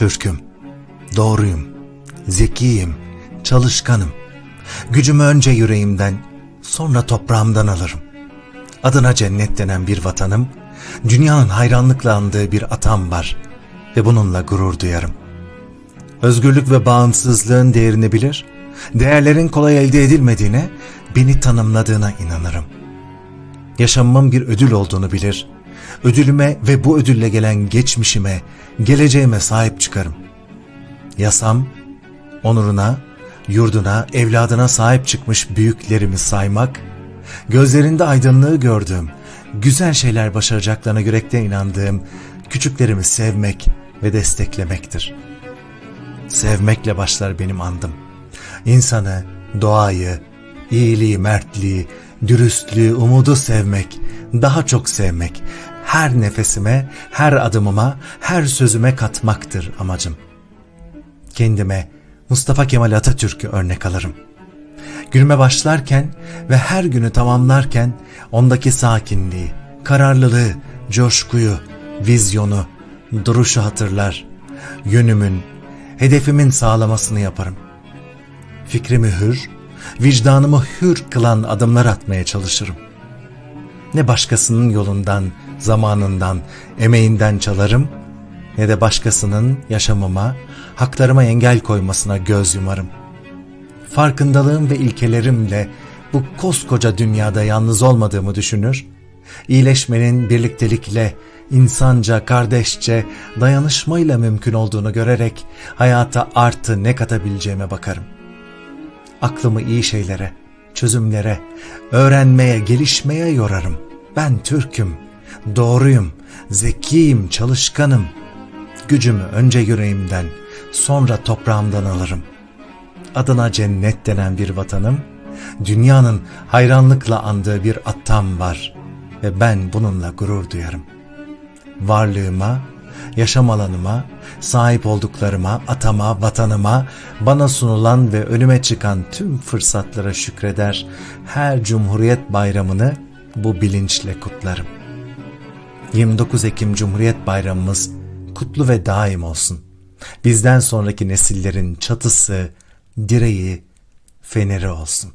Türk'üm, doğruyum, zekiyim, çalışkanım. Gücümü önce yüreğimden, sonra toprağımdan alırım. Adına cennet denen bir vatanım, dünyanın hayranlıkla andığı bir atam var ve bununla gurur duyarım. Özgürlük ve bağımsızlığın değerini bilir, değerlerin kolay elde edilmediğine, beni tanımladığına inanırım. Yaşamımın bir ödül olduğunu bilir, ödülüme ve bu ödülle gelen geçmişime, geleceğime sahip çıkarım. Yasam, onuruna, yurduna, evladına sahip çıkmış büyüklerimi saymak, gözlerinde aydınlığı gördüğüm, güzel şeyler başaracaklarına yürekten inandığım küçüklerimi sevmek ve desteklemektir. Sevmekle başlar benim andım. İnsanı, doğayı, iyiliği, mertliği, dürüstlüğü, umudu sevmek, daha çok sevmek, her nefesime, her adımıma, her sözüme katmaktır amacım. Kendime Mustafa Kemal Atatürk'ü örnek alırım. Günüme başlarken ve her günü tamamlarken ondaki sakinliği, kararlılığı, coşkuyu, vizyonu, duruşu hatırlar. Yönümün, hedefimin sağlamasını yaparım. Fikrimi hür, vicdanımı hür kılan adımlar atmaya çalışırım. Ne başkasının yolundan, zamanından, emeğinden çalarım, ne de başkasının yaşamıma, haklarıma engel koymasına göz yumarım. Farkındalığım ve ilkelerimle bu koskoca dünyada yalnız olmadığımı düşünür, iyileşmenin birliktelikle, insanca, kardeşçe, dayanışmayla mümkün olduğunu görerek hayata artı ne katabileceğime bakarım. Aklımı iyi şeylere, çözümlere, öğrenmeye, gelişmeye yorarım. Ben Türk'üm, doğruyum, zekiyim, çalışkanım. Gücümü önce yüreğimden, sonra toprağımdan alırım. Adına cennet denen bir vatanım, dünyanın hayranlıkla andığı bir atam var ve ben bununla gurur duyarım. Varlığıma, yaşam alanıma, sahip olduklarıma, atama, vatanıma, bana sunulan ve önüme çıkan tüm fırsatlara şükreder, her Cumhuriyet Bayramını bu bilinçle kutlarım. 29 Ekim Cumhuriyet Bayramımız kutlu ve daim olsun. Bizden sonraki nesillerin çatısı, direği, feneri olsun.